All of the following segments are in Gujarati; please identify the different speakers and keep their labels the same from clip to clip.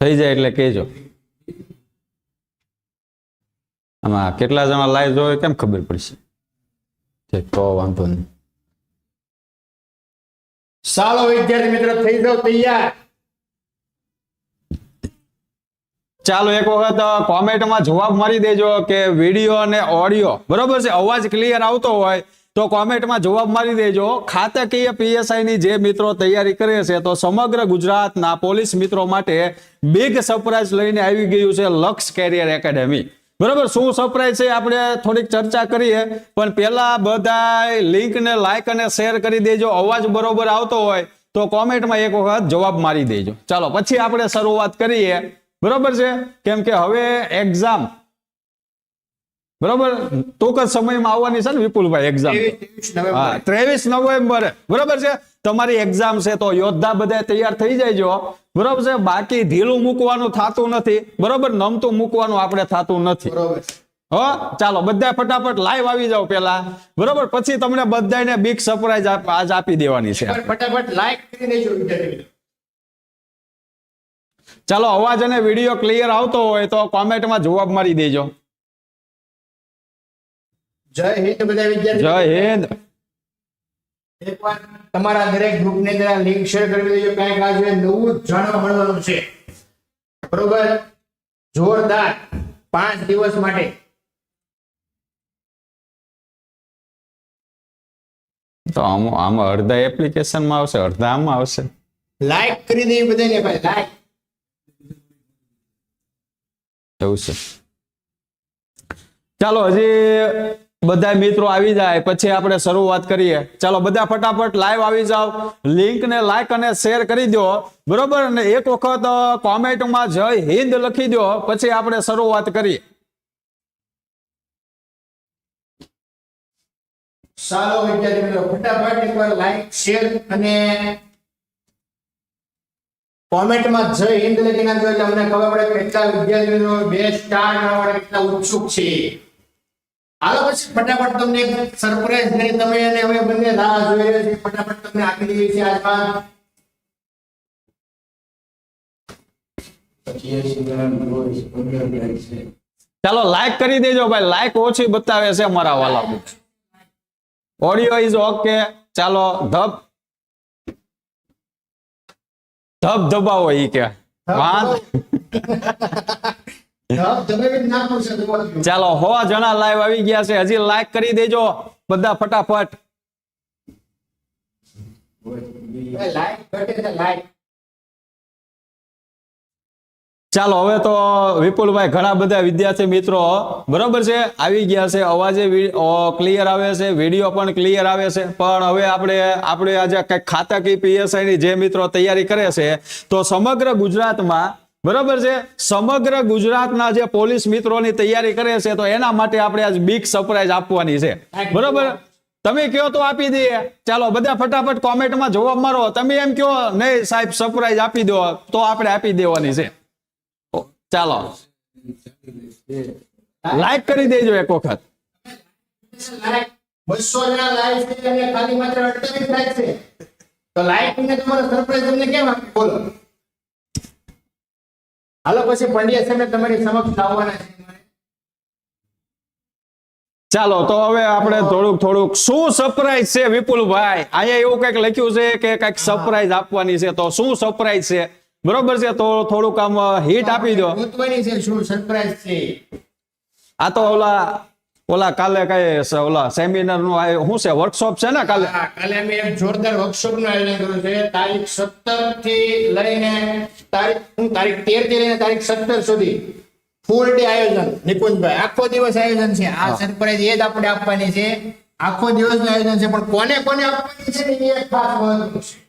Speaker 1: થઈ જાય એટલે કહેજો. આમાં કેટલા જણા લાઈવ જોવે કેમ ખબર પડશે? ઠીક તો વાંધો નહીં.
Speaker 2: સારો વિદ્યાર્થી મિત્રો થઈ જાવ તૈયાર.
Speaker 1: ચાલો એક વખત કોમેન્ટમાં જવાબ મારી દેજો કે વીડિયો અને ઓડિયો બરોબર છે? અવાજ ક્લિયર આવતો હોય તો કોમેન્ટમાં જવાબ મારી દેજો. ખાતાકીય પીએસઆઈની જે મિત્રો તૈયારી કરે છે, તો સમગ્ર ગુજરાતના પોલીસ મિત્રો માટે બિગ સરપ્રાઈઝ લઈને આવી ગયું છે લક્ષ કેરિયર એકેડેમી બરોબર? શું સરપ્રાઈઝ છે? આપણે થોડીક ચર્ચા કરીએ. પણ પહેલા બધા લિંકને લાઈક અને શેર કરી દેજો. અવાજ બરોબર આવતો હોય, તો કોમેન્ટમાં એક વખત જવાબ મારી દેજો. ચાલો, પછી આપણે શરૂઆત કરીએ. બરોબર છે? કેમ કે હવે એક્ઝામ બરોબર? ટૂંક જ સમયમાં આવવાની છે ને વિપુલભાઈ એક્ઝામ
Speaker 2: ત્રેવીસ નવેમ્બર.
Speaker 1: હા ત્રેવીસ નવેમ્બરે. બરોબર છે? તમારી એક્ઝામ છે તો યોદ્ધા બધા તૈયાર થઈ જાયજો. બરોબર છે? બાકી ઢીલું મૂકવાનું થતું નથી. બરોબર? નમતું મૂકવાનું આપણે થતું નથી. હો ચાલો બધા ફટાફટ લાઈવ આવી જાવ પેલા બરોબર? પછી તમને બધાને બિગ સરપ્રાઈઝ આજ આપી દેવાની છે.
Speaker 2: ફટાફટ લાઈક કરી દેજો
Speaker 1: ચાલો અવાજ અને વીડિયો ક્લિયર આવતો હોય તો કોમેન્ટમાં જવાબ મારી દેજો.
Speaker 2: જય હિન્દ બધા વિદ્યાર્થી
Speaker 1: જય હિન્દ.
Speaker 2: એકવાર તમારા દરેક ગ્રુપને જરા લિંક શેર કરી દેજો. કંઈક આજે નવું જાણવા મળવાનું છે. બરોબર? જોરદાર. પાંચ દિવસ માટે.
Speaker 1: તો આમ આમાં અડધા એપ્લિકેશનમાં આવશે અડધા આમાં આવશે.
Speaker 2: લાઈક કરી દેવી બધાને ભાઈ લાઈક
Speaker 1: એવું છે. ચાલો હજી બધા મિત્રો આવી જાય, પછી આપણે શરૂઆત કરીએ. ચાલો બધા ફટાફટ લાઈવ આવી જાઓ. લિંક ને લાઈક અને શેર કરી દો. બરોબર? અને એક વખત કોમેન્ટમાં જય હિન્દ લખી દો, પછી આપણે શરૂઆત કરીએ.
Speaker 2: સારો વિદ્યાર્થી મિત્રો, ફટાફટ એકવાર લાઈક શેર અને કોમેન્ટમાં જય હિન્દ લખી નાખજો એટલે અમને ખબર પડે કેટલા વિદ્યાર્થી મિત્રો બે સ્ટાર કેટલા ઉત્સુક છે. હાલો પછી ફટાફટ તમને એક સરપ્રાઈઝ કરી તમે અને હવે બંને રાહ જોઈ રહ્યા છે. ફટાફટ તમને આપી દઈએ છીએ આજમાં
Speaker 1: ચાલો લાઈક કરી દેજો ભાઈ. લાઈક ઓછી બતાવે છે મારા વાલા ઓડિયો ઇઝ ઓકે ચાલો ધબ. ધબ ધબાવો ઈ કે. વાંધ. ચાલો હો જણા લાઈવ આવી ગયા છે. હજી લાઈક કરી દેજો. બધા ફટાફટ. ચાલો હવે તો વિપુલભાઈ ઘણા બધા વિદ્યાર્થી મિત્રો બરોબર છે? આવી ગયા છે. અવાજે ક્લિયર આવે છે. વીડિયો પણ ક્લિયર આવે છે. પણ હવે આપણે આપણે આજે કંઈક ખાતાકી પીએસઆઈ ની જે મિત્રો તૈયારી કરે છે તો સમગ્ર ગુજરાતમાં બરોબર છે? સમગ્ર ગુજરાતના જે પોલીસ મિત્રોની તૈયારી કરે છે તો એના માટે આપણે આજ બિગ સરપ્રાઈઝ આપવાની છે. બરોબર? તમે કયો તો આપી દઈએ. ચાલો બધા ફટાફટ કોમેન્ટમાં જવાબ મારો. તમે એમ કહો નહીં સાહેબ સરપ્રાઈઝ આપી દો. તો આપણે આપી દેવાની છે. ચાલો. લાઈક કરી દેજો એક વખત.
Speaker 2: બસો જણા લાઈક છે અને ખાલી માત્ર અડતાલીસ લાઈક છે. તો લાઈક તમારો સરપ્રાઈઝ તમને કેમ આપી? બોલો. હાલો પછી પંડ્યા સાહેબ તમારી સમક્ષ આવવાના છે.
Speaker 1: ચાલો તો હવે આપણે થોડુંક થોડુંક શું સરપ્રાઈઝ છે વિપુલભાઈ? અહીંયા એવું કંઈક લખ્યું છે કે કંઈક સરપ્રાઈઝ આપવાની છે તો શું સરપ્રાઈઝ છે? બરોબર છે તો થોડુંક આમ હિટ આપી દો.
Speaker 2: શું સરપ્રાઈઝ છે?
Speaker 1: આ તો ઓલા ઓલા કાલે કઈ ઓલા સેમિનારનું શું છે વર્કશોપ છે ને કાલે?
Speaker 2: કાલે અમે એક જોરદાર વર્કશોપનું આયોજન કર્યું છે. તારીખ સત્તરથી લઈને તારીખ હું તારીખ તેરથી લઈને તારીખ સત્તર સુધી ફૂલ ડે આયોજન નિકુંજભાઈ. આખો દિવસ આયોજન છે. આ સરપ્રાઈઝ એ જ આપણે આપવાની છે. આખો દિવસનું આયોજન છે પણ કોને કોને આપવાની છે એ ખાસ મહત્વ છે.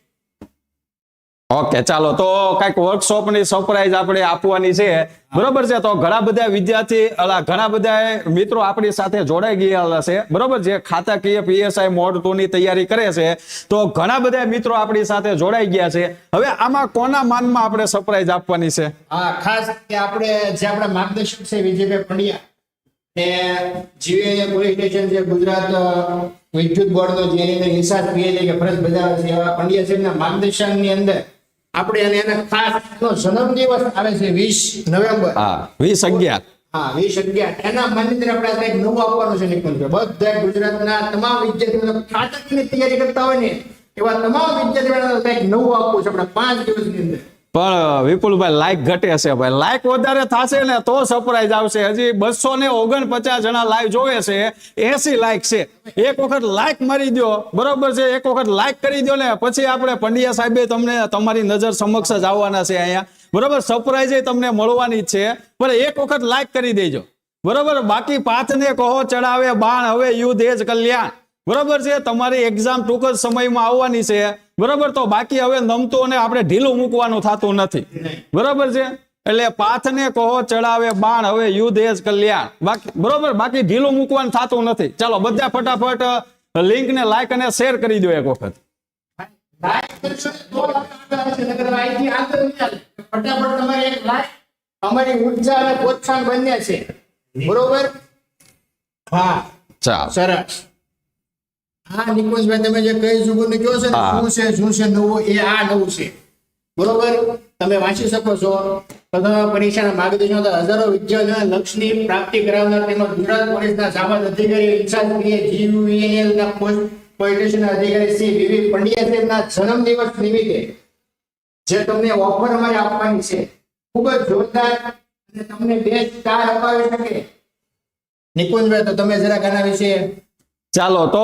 Speaker 1: ઓકે ચાલો, તો કંઈક વર્કશોપની સરપ્રાઈઝ આપણે આપવાની છે. બરોબર છે? તો ઘણા બધા વિદ્યાર્થી, અલા, ઘણા બધા મિત્રો આપણી સાથે જોડાઈ ગયા છે. બરોબર છે? ખાતાકીય પીએસઆઈ મોડ ટુ ની તૈયારી કરે છે. તો ઘણા બધા મિત્રો આપણી સાથે જોડાઈ ગયા છે. હવે આમાં કોના માનમાં આપણે સરપ્રાઈઝ આપવાની છે?
Speaker 2: હા, ખાસ કે આપણે, જે આપણા માર્ગદર્શક છે, વિજયભાઈ પંડ્યા ને જીવીએ પોલીસ સ્ટેશન જે ગુજરાત વિદ્યુત બોર્ડનો જેની અંદર ઇન્ચાર્જ પીએ કે ફરજ બજાવે છે, એવા પંડ્યા સાહેબના માર્ગદર્શનની અંદર આપણે એને એને ખાસ એનો જન્મદિવસ આવે છે વીસ નવેમ્બર.
Speaker 1: હા વીસ અગિયાર.
Speaker 2: હા વીસ અગિયાર. એના મંદિર આપણે કંઈક નવું આપવાનું છે નિકુંજ. બધા ગુજરાતના તમામ વિદ્યાર્થીઓ ખાતકની તૈયારી કરતા હોય ને એવા તમામ વિદ્યાર્થીઓને કંઈક નવું આપવું છે આપણે પાંચ દિવસની અંદર.
Speaker 1: પણ વિપુલભાઈ લાઈક ઘટે છે ભાઈ. લાઈક વધારે થશે ને તો સરપ્રાઈઝ આવશે. હજી બસો ને ઓગણપચાસ જણા લાઈવ જોવે છે. એસી લાઈક છે. એક વખત લાઈક મારી દો બરોબર છે? એક વખત લાઈક કરી દો ને. પછી આપણે પંડ્યા સાહેબે તમને, તમારી નજર સમક્ષ જ આવવાના છે અહીંયા. બરોબર? સરપ્રાઈઝ તમને મળવાની છે. પણ એક વખત લાઈક કરી દેજો. બરોબર? બાકી પાથને કહો, ચડાવે બાણ, હવે યુદ્ધ એ જ કલ્યાણ. બરોબર છે? તમારી એક્ઝામ ટૂંક જ સમયમાં આવવાની છે. બરોબર? તો બાકી હવે નમતો અને આપણે ઢીલું મૂકવાનું થતું નથી. બરાબર છે? એટલે પાથને કહો ચડાવે બાણ હવે યુદ્ધ એ જ કલ્યાણ. બાકી બરોબર? બાકી ઢીલું મૂકવાનું થતું નથી. ચાલો બધા ફટાફટ લિંક ને લાઈક અને શેર કરી દો એક વખત.
Speaker 2: ફટાફટ તમારી એક લાઈક અમારી ઊર્જા અને પ્રોત્સાહન બંને છે. બરોબર? હા.
Speaker 1: ચાલો.
Speaker 2: સરસ. હા નિકુંજભાઈ તમે જે કઈ જુગુરને કહો છો ને શું છે શું છે નવું એ આ નવું છે. બરોબર? તમે વાંચી શકો છો. પ્રથમ પરીક્ષાના માર્ગદર્શન હતા. હજારો વિદ્યાર્થીઓને લક્ષ્યની પ્રાપ્તિ કરાવનાર તેમજ ગુજરાત પોલીસના સામાન્ય અધિકારી ઇન્ચાર્જ પીએ જીયુએનએલ ના પોસ્ટ પોલિટિશિયન અધિકારી શ્રી વીવી પંડ્યા સાહેબના જન્મદિવસ નિમિત્તે જે તમને ઓફર અમારે આપવાની છે. ખૂબ જ જોરદાર અને તમને બે સ્ટાર અપાવી શકે. નિકુંજભાઈ તો તમે જરાક આના વિશે
Speaker 1: ચાલો તો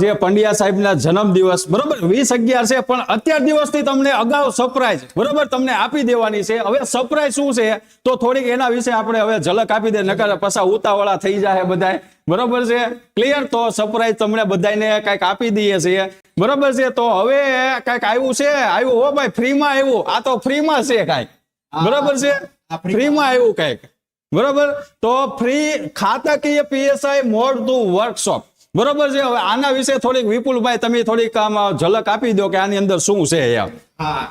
Speaker 1: જે પંડ્યા સાહેબના જન્મદિવસ બરોબર? વીસ અગિયાર છે પણ અત્યાર દિવસથી તમને અગાઉ સરપ્રાઈઝ બરોબર? તમને આપી દેવાની છે. હવે સરપ્રાઈઝ શું છે? તો થોડીક એના વિશે આપણે હવે ઝલક આપી દે નકર પાછા ઉતાવળા થઈ જાય બધાય. બરોબર છે? ક્લિયર તો સરપ્રાઈઝ તમને બધાને કંઈક આપી દઈએ છીએ. બરોબર છે? તો હવે કંઈક આવ્યું છે? આવ્યું? હો ભાઈ ફ્રીમાં આવ્યું. આ તો ફ્રીમાં છે કંઈક. બરોબર છે? ફ્રીમાં. આવ્યું કંઈક. બરોબર? તો ફ્રી ખાતાકીય પીએસઆઈ મોડ ટુ વર્કશોપ બરોબર છે? હવે આના વિશે થોડીક વિપુલભાઈ, તમે થોડીક આમ ઝલક આપી દો કે આની અંદર શું છે યાર
Speaker 2: હા.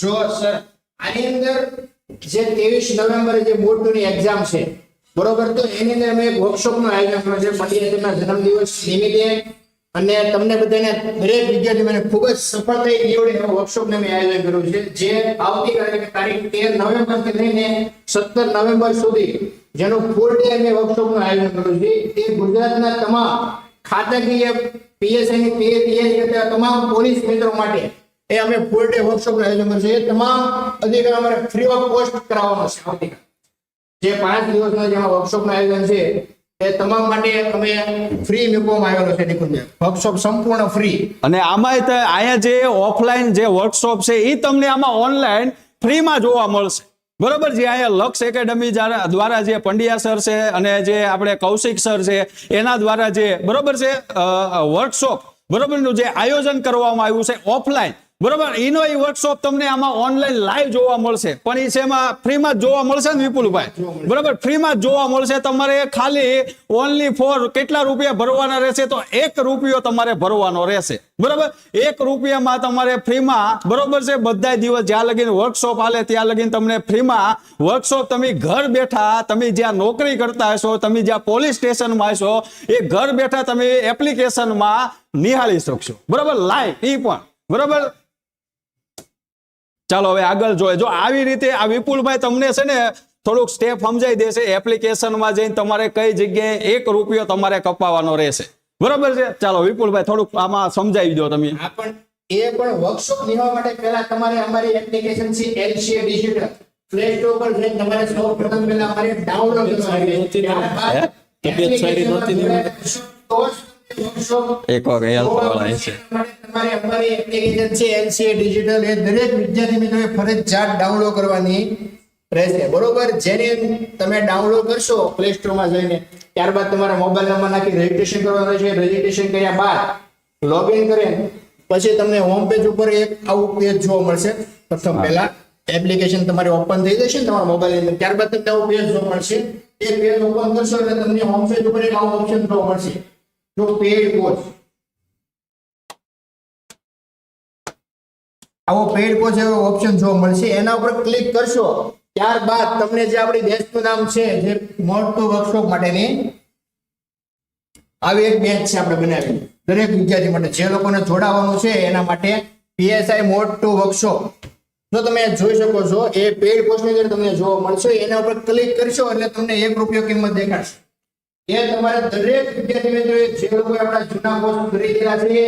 Speaker 2: જો, સર, આની અંદર જે ત્રેવીસ નવેમ્બરે જે બોર્ડની એક્ઝામ છે, બરોબર? તો એની અંદર અમે એક વર્કશોપનું આયોજન કર્યું છે. પંડિત જન્મદિવસ નિમિત્તે અને તમને બધાને, દરેક વિદ્યાર્થીઓને ખૂબ જ સફળતા નીવડે વર્કશોપને મેં આયોજન કર્યું છે. જે આવતીકાલે તારીખ તેર નવેમ્બરથી લઈને સત્તર નવેમ્બર સુધી જેનું ફૂલ ડે અમે વર્કશોપનું આયોજન કર્યું છે. તે ગુજરાતના તમામ ખાતાકીય પીએસઆઈ ની પીએ તૈયારી તમામ પોલીસ મિત્રો માટે એ અમે ફૂલ ડે વર્કશોપ આયોજન કર્યું એ તમામ અધિકાર અમારે ફ્રી ઓફ કોસ્ટ કરાવવાનો છે જે પાંચ દિવસનો જેમાં વર્કશોપનું આયોજન છે, એ તમામ માટે અમે ફ્રી મૂકવામાં આવેલો છે નિકુંજ વર્કશોપ સંપૂર્ણ ફ્રી
Speaker 1: અને આમાંય તે અહીંયા જે ઓફલાઈન જે વર્કશોપ છે એ તમને આમાં ઓનલાઈન ફ્રીમાં જોવા મળશે. બરોબર જે અહીંયા લક્ષ એકેડમી દ્વારા જે પંડ્યા સર છે અને જે આપણે કૌશિક સર છે, એના દ્વારા જે બરોબર છે વર્કશોપ બરોબરનું જે આયોજન કરવામાં આવ્યું છે ઓફલાઈન બરોબર? એનો એ વર્કશોપ તમને આમાં ઓનલાઈન લાઈવ જોવા મળશે. પણ એ છે એમાં ફ્રીમાં જોવા મળશે ને વિપુલભાઈ? બરોબર? ફ્રીમાં જોવા મળશે. તમારે ખાલી ઓનલી ફોર કેટલા રૂપિયા ભરવાના રહેશે તો એક રૂપિયો તમારે ભરવાનો રહેશે. બરોબર? એક રૂપિયામાં તમારે ફ્રીમાં બરોબર છે? બધા દિવસ જ્યાં લગીને વર્કશોપ હાલે ત્યાં લગીને તમને ફ્રીમાં વર્કશોપ તમે ઘર બેઠા તમે જ્યાં નોકરી કરતા હશો તમે જ્યાં પોલીસ સ્ટેશનમાં હશો એ ઘર બેઠા તમે એપ્લિકેશનમાં નિહાળી શકશો. બરોબર? લાઈવ એ પણ. બરોબર? ચાલો હવે આગળ જોઈએ. જો આવી રીતે આ વિપુલભાઈ તમને છે ને થોડુંક સ્ટેપ સમજાઈ દેશે એપ્લિકેશનમાં જઈને તમારે કઈ જગ્યાએ એક રૂપિયો તમારે કપાવવાનો રહેશે. બરોબર છે? ચાલો વિપુલભાઈ થોડુંક આમાં સમજાવી દો તમે.
Speaker 2: એ પણ વર્કશોપ લેવા માટે પહેલા તમારે અમારી એપ્લિકેશન છે એલસીએ ડિજિટલ પ્લે સ્ટોર પર જઈને તમારે સૌપ્રથમ પહેલા અમારે ડાઉનલોડ કરવાની છે. ત્યારબાદ
Speaker 3: એપ્લિકેશન
Speaker 2: તો
Speaker 1: એક હેલ્પ વાળા છે.
Speaker 2: તમારે અમારી એપ્લિકેશન છે એનસીએ ડિજિટલ એ દરેક વિદ્યાર્થી મિત્રોએ ફરજિયાત ડાઉનલોડ કરવાની રહેશે. બરોબર? જેને તમે ડાઉનલોડ કરશો પ્લે સ્ટોરમાં જઈને ત્યારબાદ તમારા મોબાઈલ નંબર નાખી રજીસ્ટ્રેશન કરવાનું છે રજીસ્ટ્રેશન કર્યા બાદ લોગિન કરે પછી તમને હોમ પેજ ઉપર એક આવું પેજ જોવા મળશે. પ્રથમ પહેલા એપ્લિકેશન તમારી ઓપન થઈ જશે તમારા મોબાઈલ અંદર. ત્યારબાદ તમને આવું પેજ જોવા મળશે. એ પેજ ઓપન કરશો એટલે તમને હોમ પેજ ઉપર એક આવું ઓપ્શન જોવા મળશે. જો પેડ કોર્સ આવો પેડ કોચ એવો ઓપ્શન જોવા મળશે, એના ઉપર ક્લિક કરશો ત્યારબાદ તમને જે આપણી બેચનું નામ છે, જે મોટો વર્કશોપ માટેની આવી એક બેચ છે આપણે બનાવી દરેક વિદ્યાર્થી માટે જે લોકોને જોડાવાનું છે, એના માટે પીએસઆઈ મોડ ટુ વર્કશોપ જો તમે જોઈ શકો છો, એ પેડ કોર્સની અંદર તમને જોવા મળશે, એના ઉપર ક્લિક કરશો એટલે તમને એક રૂપિયો કિંમત દેખાડશે. એ તમારે દરેક વિદ્યાર્થી મિત્રોએ જે લોકો આપણા જૂના કોર્સ ખરીદેલા છે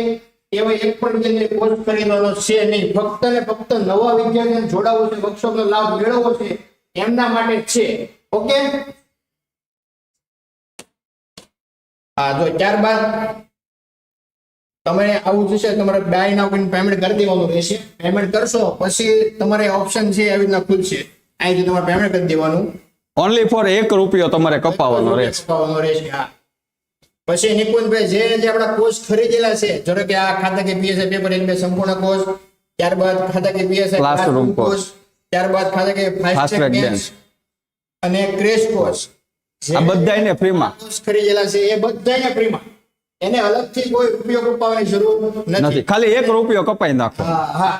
Speaker 2: એવા એક પણ વિદ્યાર્થી કોર્સ ખરીદવાનો છે નહીં. ફક્ત ને ફક્ત નવા વિદ્યાર્થીઓને જોડાવવો છે વર્કશોપનો લાભ મેળવવો છે, એમના માટે છે. ઓકે? હા જો ત્યારબાદ તમે આવું જશે તમારે નાવ કરીને પેમેન્ટ કરી દેવાનું રહેશે. પેમેન્ટ કરશો, પછી તમારે ઓપ્શન છે, આવી રીતના ખુલશે. અહીંથી તમારે પેમેન્ટ કરી દેવાનું.
Speaker 1: ઓનલી ફોર એક રૂપિયો તમારે કપાવવાનો
Speaker 2: કપાવવાનો પછી નિકુંજભાઈ જે જે આપણા કોર્સ ખરીદેલા છે ધારો કે આ ખાતા કે પીએસઆઈ પેપર એક બે સંપૂર્ણ કોર્સ ત્યારબાદ ખાતા કે પીએસઆઈ
Speaker 1: ક્લાસરૂમ કોર્સ
Speaker 2: ત્યારબાદ ખાતા કે ફાસ્ટ ટ્રેક
Speaker 1: dance.
Speaker 2: અને ક્રેશ કોર્સ
Speaker 1: આ બધાયને ફ્રીમાં
Speaker 2: કોર્સ ખરીદેલા છે એ બધાને ફ્રીમાં એને અલગથી કોઈ ઉપયોગ કપાવવાની જરૂર નથી.
Speaker 1: ખાલી એક રૂપિયો કપાઈ નાખો.
Speaker 2: હા હા.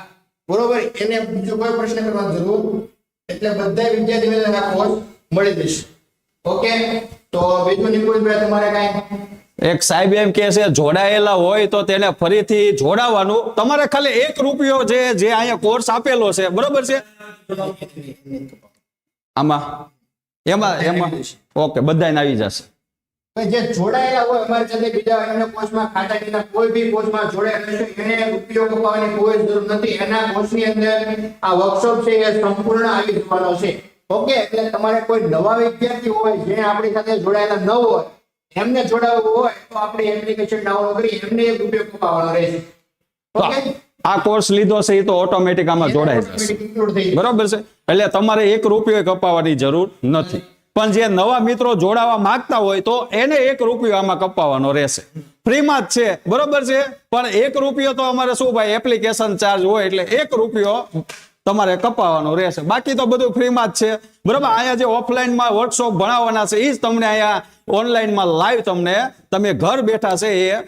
Speaker 2: બરોબર? એને બીજો કોઈ પ્રશ્ન કરવાની જરૂર? એટલે બધા વિદ્યાર્થી મિત્રોને આ કોર્સ મળી જઈશ. ઓકે? તો બીજું નિકુંજભાઈ તમારે કાંઈ?
Speaker 1: એક સાહેબ એમ કે છે જોડાયેલા હોય તો તેને ફરીથી જોડાવાનું. તમારે ખાલી એક રૂપિયો જે જે અહીંયા કોર્સ આપેલો છે બરોબર છે? આમાં? એમાં એમાં? ઓકે બધાને આવી જશે.
Speaker 2: જે જોડાયેલા હોય અમારી સાથે બીજા અન્ય કોર્સમાં ખાતા કોઈ બી કોર્સમાં જોડાયેલા એને રૂપિયો કપાવવાની કોઈ જરૂર નથી. એના કોર્સની અંદર આ વર્કશોપ છે એ સંપૂર્ણ આવી જવાનો છે. ઓકે એટલે તમારે કોઈ નવા વિદ્યાર્થી હોય જે આપણી સાથે જોડાયેલા ન હોય એમને જોડાવવું હોય તો આપણે એપ્લિકેશન ડાઉનલોડ કરી એમને એક ઉપયોગ કપાવવાનો રહેશે. ઓકે?
Speaker 1: આ કોર્સ લીધો છે એ તો ઓટોમેટિક આમાં જોડાઈ જશે. બરોબર છે? એટલે તમારે એક રૂપિયો કપાવવાની જરૂર નથી. પણ જે નવા મિત્રો જોડાવા માંગતા હોય તો એને એક રૂપિયો આમાં કપાવવાનો રહેશે. ફ્રીમાં જ છે બરોબર છે? પણ એક રૂપિયો તો અમારે શું ભાઈ એપ્લિકેશન ચાર્જ હોય એટલે એક રૂપિયો તમારે કપાવવાનું રહેશે. બાકી તો બધું ફ્રીમાં જ છે. બરોબર? અહીંયા જે ઓફલાઈનમાં વર્કશોપ ભણાવવાના છે એ જ તમને અહીંયા ઓનલાઈનમાં લાઈવ તમને તમે ઘર બેઠા છે એ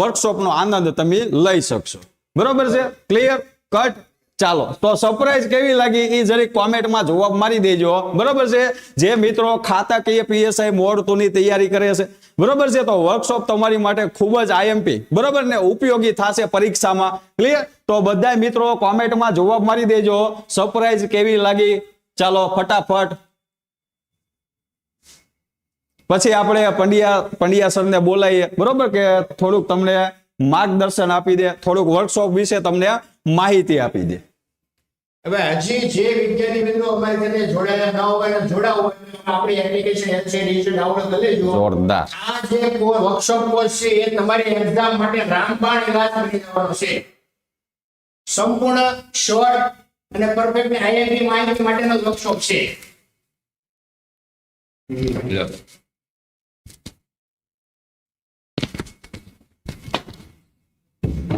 Speaker 1: વર્કશોપનો આનંદ તમે લઈ શકશો. બરોબર છે? ક્લિયર કટ ચાલો. તો સરપ્રાઈઝ કેવી લાગી? એ જરીક કોમેન્ટમાં જવાબ મારી દેજો. બરોબર છે? જે મિત્રો ખાતાકીય પીએસઆઈ મોડ તૈયારી કરે છે બરોબર છે? તો વર્કશોપ તમારી માટે ખૂબ જ આઈએમપી બરોબર ને? ઉપયોગી થશે પરીક્ષામાં. ક્લિયર તો બધા મિત્રો, કોમેન્ટમાં જવાબ મારી દેજો. સરપ્રાઈઝ કેવી લાગી? ચાલો, ફટાફટ. પછી આપણે પંડ્યા પંડ્યા સરને બોલાવીએ બરોબર કે થોડુંક તમને માર્ગદર્શન આપી દે. થોડુંક વર્કશોપ વિશે તમને માહિતી આપી દે.
Speaker 2: હવે હજી જે વિદ્યાર્થી મિત્રો અમારી સાથે જોડાયેલા ન હોય અને જોડાવ હોય આપણી એપ્લિકેશન એલસીડી ડાઉનલોડ કરી લેજો.
Speaker 1: જોરદાર.
Speaker 2: આ જે વર્કશોપ કોર્સ છે એ તમારી એક્ઝામ માટે રામબાણ ઇલાજ બની જવાનો છે. સંપૂર્ણ શોર્ટ અને પરફેક્ટ આઈઆઈટી માહિતી માટેનો વર્કશોપ છે.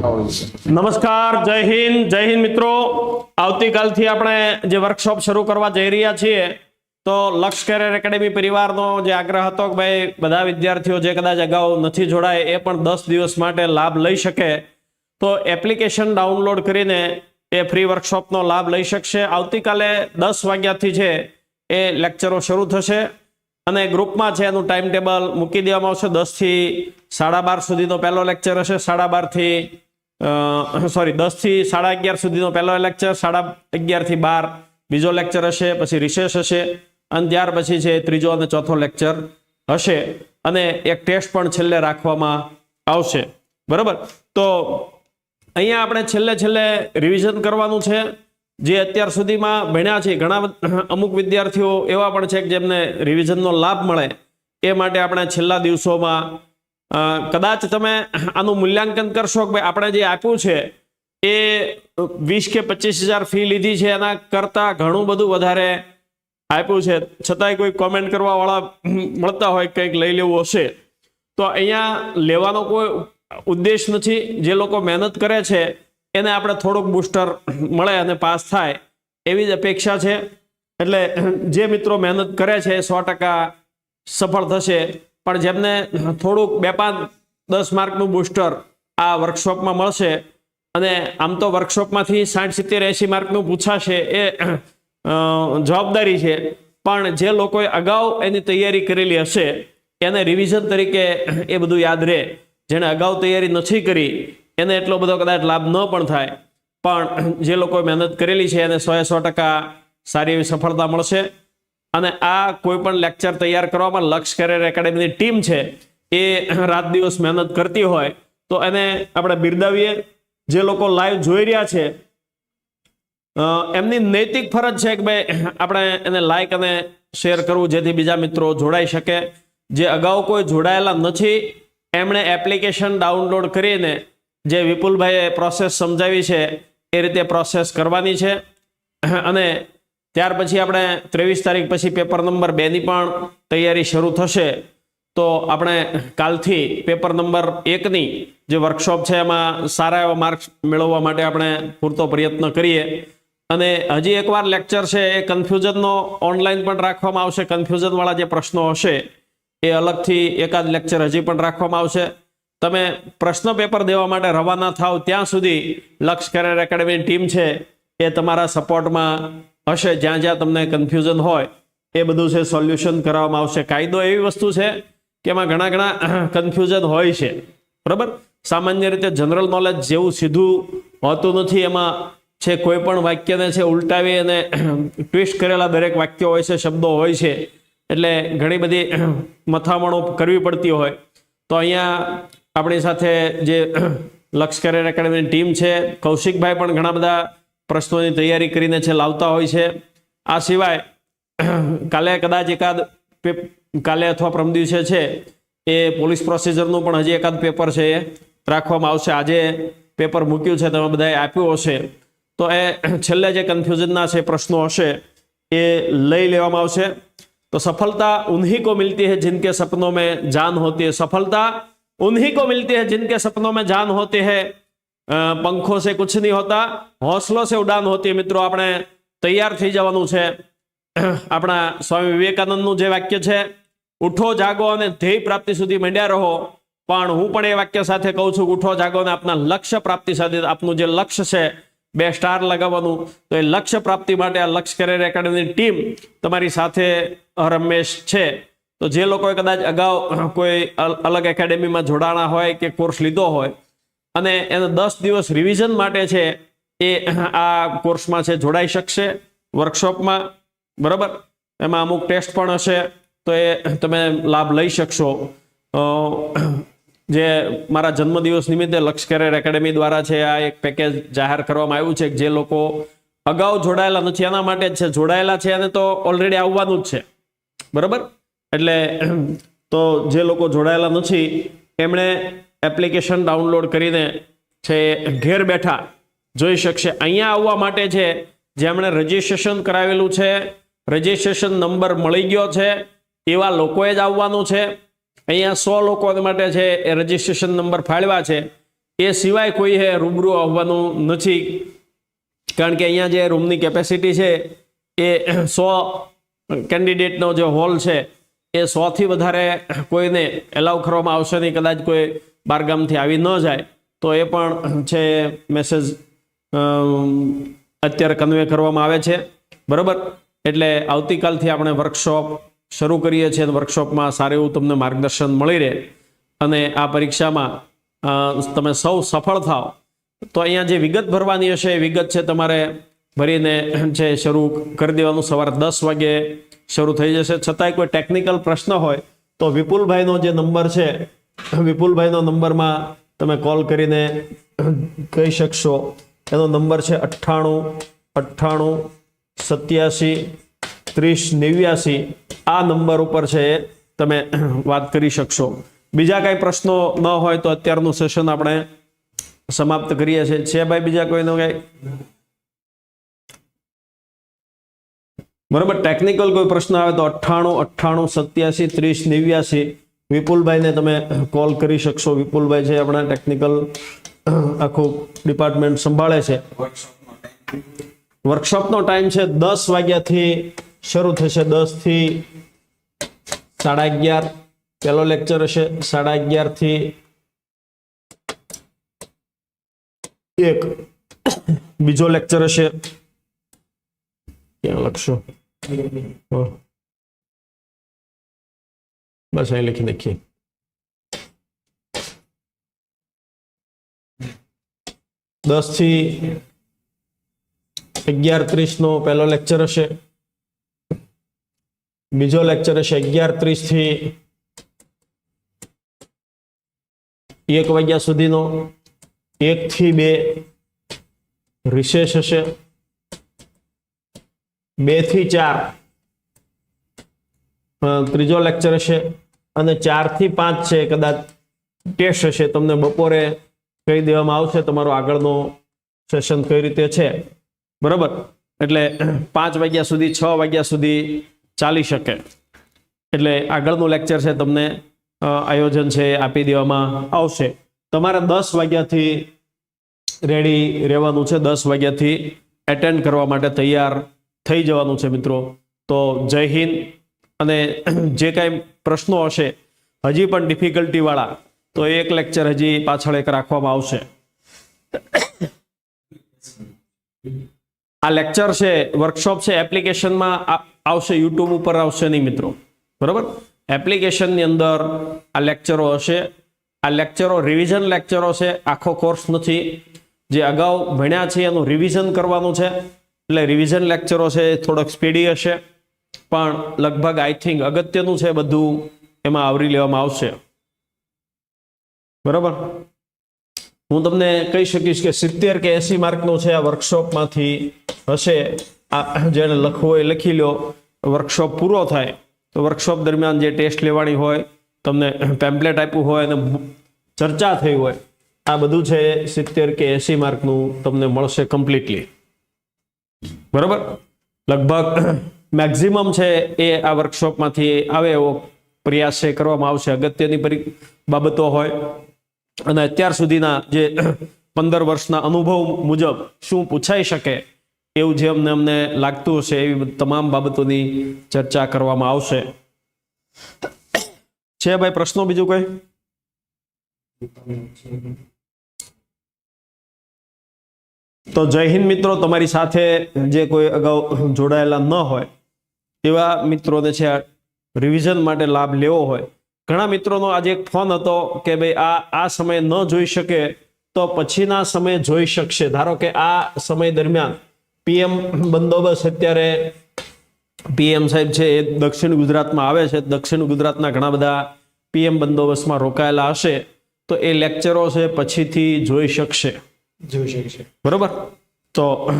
Speaker 3: નમસ્કાર, જય હિન્દ જય હિન્દ મિત્રો. આવતીકાલથી આપણે જે વર્કશોપ શરૂ કરવા જઈ રહ્યા છીએ, તો લક્ષ કેરિયર એકેડેમી પરિવારનો જે આગ્રહ હતો કે ભાઈ બધા વિદ્યાર્થીઓ જે કદાચ અગાઉ નથી જોડાય, એ પણ દસ દિવસ માટે લાભ લઈ શકે. તો એપ્લિકેશન ડાઉનલોડ કરીને એ ફ્રી વર્કશોપનો લાભ લઈ શકશે. આવતીકાલે દસ વાગ્યાથી છે એ લેક્ચરો શરૂ થશે. અને ગ્રુપમાં છે એનું ટાઈમ ટેબલ મૂકી દેવામાં આવશે. દસથી સાડા બાર સુધીનો પહેલો લેક્ચર હશે. સાડા બારથી સોરી દસથી સાડા અગિયાર સુધીનો પહેલો લેક્ચર સાડા અગિયારથી બાર બીજો લેક્ચર હશે, પછી રિસેસ હશે, અને ત્યાર પછી છે ત્રીજો અને ચોથો લેક્ચર હશે. અને એક ટેસ્ટ પણ છેલ્લે રાખવામાં આવશે. બરાબર? તો અહીંયા આપણે છેલ્લે છેલ્લે રિવિઝન કરવાનું છે. જે અત્યાર સુધીમાં ભણ્યા છે ઘણા અમુક વિદ્યાર્થીઓ એવા પણ છે કે જેમને રિવિઝનનો લાભ મળે, એ માટે આપણે છેલ્લા દિવસોમાં કદાચ તમે આનું મૂલ્યાંકન કરશો કે ભાઈ આપણે જે આપ્યું છે, એ વીસ કે પચીસ હજાર ફી લીધી છે, એના કરતાં ઘણું બધું વધારે આપ્યું છે. છતાંય કોઈ કોમેન્ટ કરવાવાળા મળતા હોય, કંઈક લઈ લેવું હશે. તો અહીંયા લેવાનો કોઈ ઉદ્દેશ નથી. જે લોકો મહેનત કરે છે, એને આપણે થોડુંક બુસ્ટર મળે અને પાસ થાય એવી જ અપેક્ષા છે. એટલે જે મિત્રો મહેનત કરે છે સો ટકા સફળ થશે. પણ જેમને થોડુંક બે પાંચ દસ માર્કનું બુસ્ટર આ વર્કશોપમાં મળશે અને આમ તો વર્કશોપમાંથી સાઠ, સિત્તેર, એંશી માર્કનું પૂછાશે એ જવાબદારી છે. પણ જે લોકોએ અગાઉ એની તૈયારી કરેલી હશે, એને રિવિઝન તરીકે એ બધું યાદ રહે. જેણે અગાઉ તૈયારી નથી કરી, એને એટલો બધો કદાચ લાભ ન પણ થાય. પણ જે લોકોએ મહેનત કરેલી છે, એને સો સો ટકા સારી એવી સફળતા મળશે. અને આ કોઈ પણ લેક્ચર તૈયાર કરવામાં લક્ષ કરિયર એકેડેમીની ટીમ છે, એ રાત દિવસ મહેનત કરતી હોય, તો એને આપણે બિરદાવીએ. જે લોકો લાઈવ જોઈ રહ્યા છે એમની નૈતિક ફરજ છે કે ભાઈ, આપણે એને લાઈક અને શેર કરવું, જેથી બીજા મિત્રો જોડાઈ શકે. જે અગાઉ કોઈ જોડાયેલા નથી, એમણે એપ્લિકેશન ડાઉનલોડ કરીને જે વિપુલભાઈએ પ્રોસેસ સમજાવી છે, એ રીતે પ્રોસેસ કરવાની છે. અને ત્યાર પછી આપણે ત્રેવીસ તારીખ પછી પેપર નંબર બેની પણ તૈયારી શરૂ થશે. તો આપણે કાલથી પેપર નંબર એકની જે વર્કશોપ છે એમાં સારા એવા માર્ક્સ મેળવવા માટે આપણે પૂરતો પ્રયત્ન કરીએ. અને હજી એકવાર લેક્ચર છે એ કન્ફ્યુઝનનો ઓનલાઈન પણ રાખવામાં આવશે. કન્ફ્યુઝનવાળા જે પ્રશ્નો હશે એ અલગથી એકાદ લેક્ચર હજી પણ રાખવામાં આવશે. તમે પ્રશ્ન પેપર દેવા માટે રવાના થાવ ત્યાં સુધી લક્ષ કરિયર એકેડમીની ટીમ છે એ તમારા સપોર્ટમાં હશે, જ્યાં જ્યાં તમને કન્ફ્યુઝન હોય, એ બધું છે સોલ્યુશન કરવામાં આવશે. કાયદો એવી વસ્તુ છે કે એમાં ઘણા ઘણા કન્ફ્યુઝન હોય છે. બરાબર? સામાન્ય રીતે જનરલ નોલેજ જેવું સીધું હોતું નથી. એમાં છે, કોઈ પણ વાક્યને છે, ઉલટાવી અને ટ્વિસ્ટ કરેલા દરેક વાક્યો હોય છે, શબ્દો હોય છે, એટલે ઘણી બધી મથામણો કરવી પડતી હોય. તો અહીંયા આપણી સાથે જે લક્ષ એકેડમીની ટીમ છે, કૌશિકભાઈ પણ ઘણા બધા પ્રશ્નોની તૈયારી કરીને છે લાવતા હોય છે આ સિવાય કાલે કદાચ એકાદ પે- કાલે અથવા પરમ દિવસે છે એ પોલીસ પ્રોસિજરનું પણ હજી એકાદ પેપર છે એ રાખવામાં આવશે આજે પેપર મૂક્યું છે તમે બધાએ આપ્યું હશે તો એ છેલ્લે જે કન્ફ્યુઝનના છે પ્રશ્નો હશે એ લઈ લેવામાં આવશે तो सफलता उन्हीं को मिलती है जिनके सपनों में जान होती है सफलता उन्हीं को मिलती है जिनके सपनों में जान होती है અ, પંખો છે, કુછ નહીં હોતા. હોસલો છે, ઉડાન હોતી. મિત્રો, આપણે તૈયાર થઈ જવાનું છે. આપણા સ્વામી વિવેકાનંદનું જે વાક્ય છે, ઉઠો, જાગો અને ધ્યેય પ્રાપ્તિ સુધી મંડ્યા રહો. પણ હું પણ એ વાક્ય સાથે કહું છું, ઉઠો, જાગો અને આપના લક્ષ્ય પ્રાપ્તિ સાથે, આપનું જે લક્ષ્ય છે, બે સ્ટાર લગાવવાનું. તો એ લક્ષ્ય પ્રાપ્તિ માટે આ લક્ષ્ય કેરિયર એકેડમીની ટીમ તમારી સાથે રમેશ છે. તો જે લોકોએ કદાચ અગાઉ કોઈ અલગ એકેડેમીમાં જોડાણા હોય કે કોર્સ લીધો હોય અને એને દસ દિવસ રિવિઝન માટે છે એ આ કોર્સમાં છે, જોડાઈ શકશે વર્કશોપમાં બરાબર? એમાં અમુક ટેસ્ટ પણ હશે, તો એ તમે લાભ લઈ શકશો. જે મારા જન્મદિવસ નિમિત્તે લક્ષ કેરેર એકેડેમી દ્વારા છે, આ એક પેકેજ જાહેર કરવામાં આવ્યું છે, જે લોકો અગાઉ જોડાયેલા નથી, એના માટે જ છે, જોડાયેલા છે અને તો ઓલરેડી આવવાનું જ છે. બરાબર? એટલે, તો જે લોકો જોડાયેલા નથી, એમણે એપ્લિકેશન ડાઉનલોડ કરીને છે, ઘેર બેઠા જોઈ શકશે. અહીંયા આવવા માટે છે, જેમણે રજિસ્ટ્રેશન કરાવેલું છે, રજિસ્ટ્રેશન નંબર મળી ગયો છે, એવા લોકોએ જ આવવાનું છે. અહીંયા સો લોકો માટે છે, એ રજિસ્ટ્રેશન નંબર ફાળવા છે. એ સિવાય કોઈએ રૂબરૂ આવવાનું નથી. કારણ કે અહીંયા જે રૂમની કેપેસિટી છે, એ સો કેન્ડિડેટનો જે હોલ છે, એ સોથી વધારે કોઈને એલાઉ કરવામાં આવશે નહીં. કદાચ કોઈ બારગામથી આવી ન જાય, તો એ પણ છે મેસેજ અત્યારે કન્વે કરવામાં આવે છે. બરાબર? એટલે આવતીકાલથી આપણે વર્કશોપ શરૂ કરીએ છીએ અને વર્કશોપમાં સારું એવું તમને માર્ગદર્શન મળી રહે. અને આ પરીક્ષામાં તમે સૌ સફળ થાવ. તો અહીંયા જે વિગત ભરવાની હશે, એ વિગત છે તમારે ભરીને છે શરૂ કરી દેવાનું. સવારે દસ વાગે શરૂ થઈ જશે. છતાંય કોઈ ટેકનિકલ પ્રશ્ન હોય, તો વિપુલભાઈનો જે નંબર છે વિપુલભાઈનો નંબરમાં તમે કોલ કરીને કહી શકશો. એનો નંબર છે અઠ્ઠાણું અઠ્ઠાણું, સત્યાસી, ત્રીસ, નેવ્યાસી. આ નંબર ઉપર છે તમે વાત કરી શકશો. બીજા કાંઈ પ્રશ્નો ન હોય તો અત્યારનું સેશન આપણે સમાપ્ત કરીએ છીએ. છે ભાઈ બીજા કોઈનો કાંઈ? બરોબર ટેકનિકલ કોઈ પ્રશ્ન આવે તો અઠ્ઠાણું અઠ્ઠાણું, સત્યાસી, ત્રીસ, નેવ્યાસી. વિપુલભાઈને તમે કોલ કરી શકશો. વિપુલભાઈ છે આપણા ટેકનિકલ આખું ડિપાર્ટમેન્ટ સંભાળે છે. વર્કશોપનો ટાઈમ છે દસ વાગ્યાથી શરૂ થશે. દસથી સાડા અગિયાર. પહેલો લેક્ચર હશે સાડા અગિયારથી એક. બીજો લેક્ચર હશે. ક્યાં લખશો. બસ અહીં લખી નાખીએ દસથી અગિયાર ત્રીસ નો પહેલો લેક્ચર હશે. બીજો લેક્ચર હશે અગિયાર ત્રીસથી એક વાગ્યા સુધીનો. એક થી બે. રિસેસ હશે. બેથી ચાર. ત્રીજો લેક્ચર હશે. અને ચારથી પાંચ છે, કદાચ ટેસ્ટ હશે, તમને બપોરે કહી દેવામાં આવશે તમારો આગળનો સેશન કઈ રીતે છે. બરાબર? એટલે પાંચ વાગ્યા સુધી, છ વાગ્યા સુધી ચાલી શકે. એટલે આગળનું લેક્ચર છે, તમને આયોજન છે, આપી દેવામાં આવશે. તમારે દસ વાગ્યાથી રેડી રહેવાનું છે, દસ વાગ્યાથી એટેન્ડ કરવા માટે તૈયાર થઈ જવાનું છે, મિત્રો. તો જય હિન્દ. અને જે કાંઈ પ્રશ્નો હશે, હજી પણ ડિફિકલ્ટી વાળા, તો એક લેક્ચર હજી પાછળ એક રાખવામાં આવશે. આ લેક્ચર છે વર્કશોપ છે એપ્લિકેશનમાં આવશે યુટ્યુબ ઉપર આવશે નહીં મિત્રો. બરોબર? એપ્લિકેશનની અંદર આ લેક્ચરો હશે. આ લેક્ચરો રિવિઝન લેક્ચરો છે, આખો કોર્સ નથી. જે અગાઉ ભણ્યા છે એનું રિવિઝન કરવાનું છે. એટલે રિવિઝન લેક્ચરો છે થોડોક સ્પીડી હશે. પણ લગભગ આઈ થિંક અગત્યનું છે બધું એમાં આવરી લેવામાં આવશે. બરાબર? હું તમને કહી શકીશ કે સિત્તેર કે એસી માર્કનો છે આ વર્કશોપમાંથી હશે. આ જેને લખવું હોય લખી લો વર્કશોપ પૂરો થાય. તો વર્કશોપ દરમિયાન જે ટેસ્ટ લેવાની હોય, તમને પેમ્પલેટ આપ્યું હોય અને ચર્ચા થઈ હોય, આ બધું છે સિત્તેર કે એસી માર્કનું તમને મળશે કમ્પ્લીટલી. બરાબર? લગભગ મેક્ઝિમમ છે એ આ વર્કશોપમાંથી આવે એવો પ્રયાસ છે, કરવામાં આવશે. અગત્યની બાબતો હોય. અને અત્યાર સુધીના જે પંદર વર્ષના અનુભવ મુજબ શું પૂછાઈ શકે એવું જે અમને અમને લાગતું હશે એવી તમામ બાબતોની ચર્ચા કરવામાં આવશે. છે ભાઈ પ્રશ્નો બીજું કોઈ? તો જય હિન્દ મિત્રો, તમારી સાથે જે કોઈ અગાઉ જોડાયેલા ન હોય એવા મિત્રોને છે રિવિઝન માટે લાભ લેવો હોય. ઘણા મિત્રોનો આજે એક ફોન હતો કે ભાઈ આ આ સમય ન જોઈ શકે તો પછીના સમયે જોઈ શકશે. ધારો કે આ સમય દરમિયાન પીએમ બંદોબસ્ત અત્યારે પીએમ સાહેબ છે એ દક્ષિણ ગુજરાતમાં આવે છે. દક્ષિણ ગુજરાતના ઘણા બધા પીએમ બંદોબસ્તમાં રોકાયેલા હશે તો એ લેક્ચરો છે પછીથી જોઈ શકશે.
Speaker 2: જોઈ શકશે.
Speaker 3: બરોબર? તો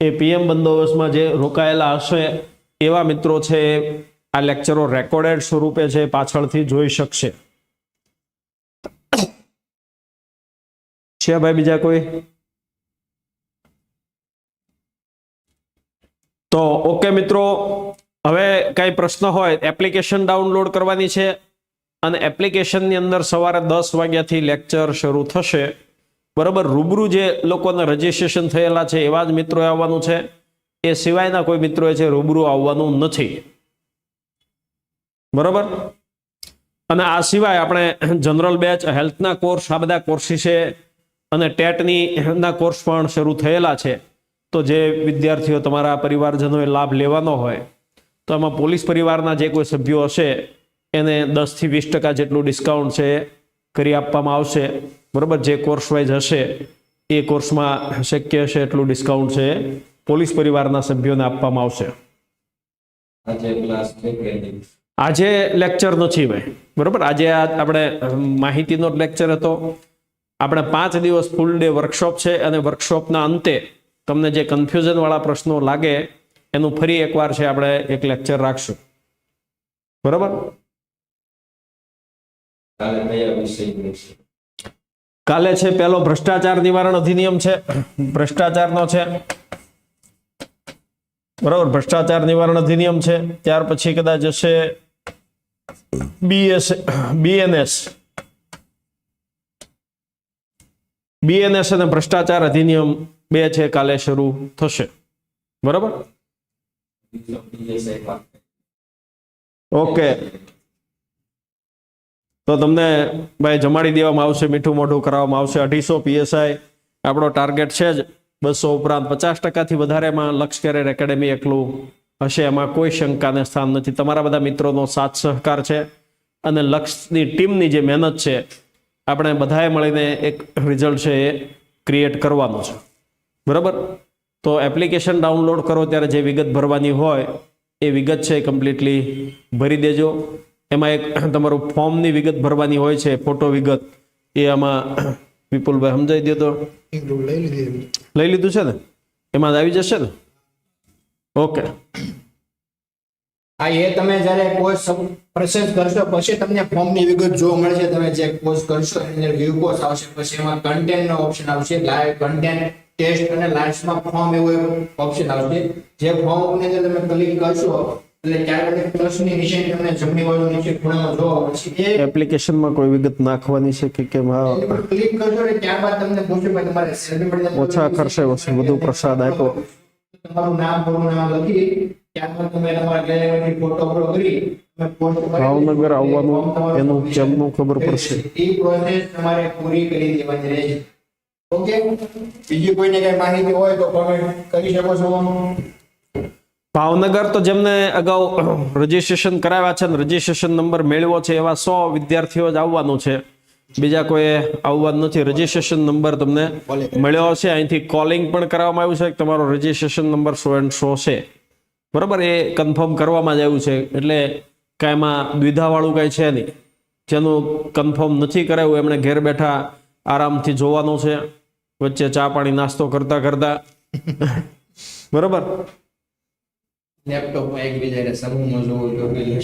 Speaker 3: એ પીએમ બંદોબસ્તમાં જે રોકાયેલા હશે એવા મિત્રો છે, આ લેક્ચરો રેકોર્ડેડ સ્વરૂપે છે, પાછળથી જોઈ શકશે. છે ભાઈ બીજા કોઈ? તો ઓકે મિત્રો, હવે કઈ પ્રશ્ન હોય એપ્લિકેશન ડાઉનલોડ કરવાની છે અને એપ્લિકેશનની અંદર સવારે દસ વાગ્યાથી લેક્ચર શરૂ થશે. બરાબર, રૂબરૂ જે લોકોને રજીસ્ટ્રેશન થયેલા છે, એવા જ મિત્રોએ આવવાનું છે. એ સિવાયના કોઈ મિત્રોએ છે રૂબરૂ આવવાનું નથી. બરાબર? અને આ સિવાય આપણે જનરલ બેચ, હેલ્થના કોર્સ, આ બધા કોર્સિસે અને ટેટની ના કોર્સ પણ શરૂ થયેલા છે. તો જે વિદ્યાર્થીઓ તમારા પરિવારજનોએ લાભ લેવાનો હોય, તો એમાં પોલીસ પરિવારના જે કોઈ સભ્યો હશે, એને દસથી વીસ ટકા જેટલું ડિસ્કાઉન્ટ છે કરી આપવામાં આવશે. બરોબર? જે કોર્સ વાઇઝ હશે, એ કોર્સમાં શક્ય હશે એટલું ડિસ્કાઉન્ટ છે પોલીસ પરિવારના સભ્યોને આપવામાં આવશે.
Speaker 4: આજે
Speaker 3: લેક્ચર નથી ભાઈ. બરોબર? આજે આપણે માહિતીનો લેક્ચર હતો. આપણે પાંચ દિવસ ફૂલ ડે વર્કશોપ છે અને વર્કશોપના અંતે તમને જે કન્ફ્યુઝન વાળા પ્રશ્નો લાગે એનું ફરી એકવાર છે આપણે એક લેક્ચર રાખશું. બરોબર?
Speaker 4: કાલે છે?
Speaker 3: કાલે છે પેલો ભ્રષ્ટાચાર નિવારણ અધિનિયમ છે. ભ્રષ્ટાચારનો છે. બરાબર, ભ્રષ્ટાચાર નિવારણ અધિનિયમ છે. ત્યાર પછી કદાચ હશે બીએસ બીએનએસ બીએનએસ અને ભ્રષ્ટાચાર અધિનિયમ બે છે, કાલે શરૂ થશે. બરાબર. ઓકે. તો તમને ભાઈ જમાડી દેવામાં આવશે, મીઠું મોઢું કરાવવામાં આવશે. અઢીસો પીએસઆઈ આપણો ટાર્ગેટ છે જ. બસો ઉપરાંત પચાસ ટકાથી વધારેમાં લક્ષ કેરિયર એકેડેમી એકલું હશે. એમાં કોઈ શંકાને સ્થાન નથી. તમારા બધા મિત્રોનો સાથ સહકાર છે અને લક્ષની ટીમની જે મહેનત છે, આપણે બધાએ મળીને એક રિઝલ્ટ છે એ ક્રિએટ કરવાનું છે. બરાબર? તો એપ્લિકેશન ડાઉનલોડ કરો ત્યારે જે વિગત ભરવાની હોય, એ વિગત છે કમ્પ્લીટલી ભરી દેજો. એમાં એક તમારું ફોર્મની વિગત ભરવાની હોય છે ફોટો વિગત, એ આમાં વિપુલભાઈ સમજાવી દે તો. લઈ લીધું છે ને? એમાં આવી જશે ને? ઓકે.
Speaker 2: હા એ તમે જ્યારે કોર્સ પ્રોસેસ કરશો પછી તમને ફોર્મની વિગત જોવા મળશે. તમે જે કોર્સ કરશો એની અંદર વ્યૂ કોર્સ આવશે. પછી એમાં કન્ટેન્ટ નો ઓપ્શન આવશે. લાઈવ કન્ટેન્ટ ટેસ્ટ અને લાસ્ટમાં ફોર્મ એવો ઓપ્શન આવશે. જે ફોર્મની અંદર તમે ક્લિક કરશો એટલે ત્યારબાદ પ્લસની નિશાની તમને જમણી બાજુ નીચે ખૂણામાં જોવા મળશે
Speaker 3: એપ્લિકેશનમાં કોઈ વિગત નાખવાની છે કે કેમ? હા.
Speaker 2: ક્લિક કરશો એટલે ત્યારબાદ તમને પૂછે કે તમારે સેલિબ્રિટી
Speaker 3: ઓછા ખર્ચે વધુ પ્રસાદ આપ્યો.
Speaker 2: તમારું નામ પૂરું નામ લખી ત્યારબાદ તમે તમારા ગેલેરીમાંથી ફોટો અપલોડ કરી
Speaker 3: ભાવનગર આવવાનું એનું કેમનું ખબર પડશે.
Speaker 2: એ પ્રોસેસ તમારે પૂરી કરી દેવાની રહેશે. ઓકે? બીજી કોઈને કઈ માહિતી હોય તો કોમેન્ટ કરી શકો છો.
Speaker 3: ભાવનગર તો જેમને અગાઉ રજીસ્ટ્રેશન કરાવ્યા છે અને રજીસ્ટ્રેશન નંબર મેળવ્યો છે એવા સો વિદ્યાર્થીઓ જ આવવાનું છે. બીજા કોઈ આવવાનું નથી. રજીસ્ટ્રેશન નંબર તમને મળ્યો છે અહીંથી કોલિંગ પણ કરવામાં આવ્યું છે. તમારો registration number so and so છે. બરાબર? એ કન્ફર્મ કરવામાં જ આવ્યું છે. એટલે કાંઈ એમાં દ્વિધાવાળું કાંઈ છે નહીં. જેનું કન્ફર્મ નથી કરાયું, એમણે ઘેર બેઠા આરામથી જોવાનું છે. વચ્ચે ચા પાણી નાસ્તો કરતા કરતા. બરાબર?
Speaker 2: લેપટોપમાં એકબીજાને સમૂહમાં જોવું જોઈએ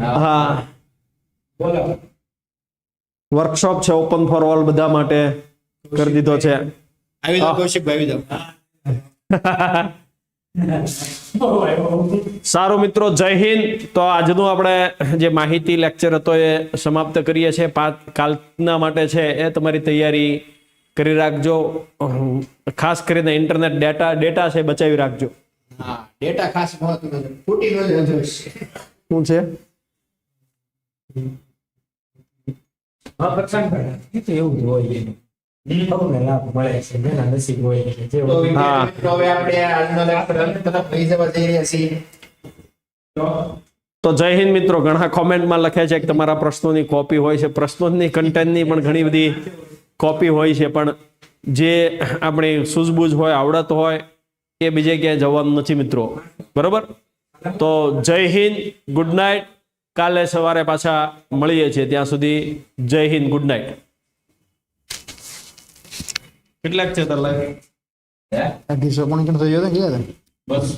Speaker 3: હા વર્કશોપ છે ઓપન ફોર ઓલ બધા માટે કરી દીધો છે.
Speaker 2: આવી જાઓ કૌશિકભાઈ આવી
Speaker 3: સારું મિત્રો જય હિન્દ. તો આજનું આપણે જે માહિતી લેક્ચર હતો એ સમાપ્ત કરીએ છીએ. પાંચ કાલના માટે છે એ તમારી તૈયારી કરી રાખજો. ખાસ કરીને ઇન્ટરનેટ ડેટા ડેટા છે બચાવી રાખજો.
Speaker 2: હા ડેટા ખાસ મહત્વનો છે. ફૂટી ન જાય તો
Speaker 3: શું છે?
Speaker 5: હા પ્રશાંતભાઈ એ તો એવું જ હોય એનું. લાભ મળે છે જેના નસીબ હોય છે જે
Speaker 2: તો
Speaker 5: હોય.
Speaker 3: હા.
Speaker 2: વિદ્યાર્થી મિત્રો હવે આપણે આજનો લેક્ચર તરફ લઈ જવા જઈ રહ્યા છીએ.
Speaker 3: તો? જય હિન્દ મિત્રો. ઘણા કોમેન્ટમાં લખે છે કે તમારા પ્રશ્નોની કોપી હોય છે. પ્રશ્નોની કન્ટેન્ટની પણ ઘણી બધી કોપી હોય છે પણ જે આપણી સૂઝબૂઝ હોય આવડત હોય એ બીજે ક્યાંય જવાનું નથી મિત્રો. બરોબર? તો જય હિન્દ ગુડ નાઇટ. કાલે સવારે પાછા મળીએ છીએ. ત્યાં સુધી જય હિન્દ ગુડ નાઇટ. કેટલાક છે તાર
Speaker 2: અઢીસો પણ થઈ ગયો
Speaker 4: બસ.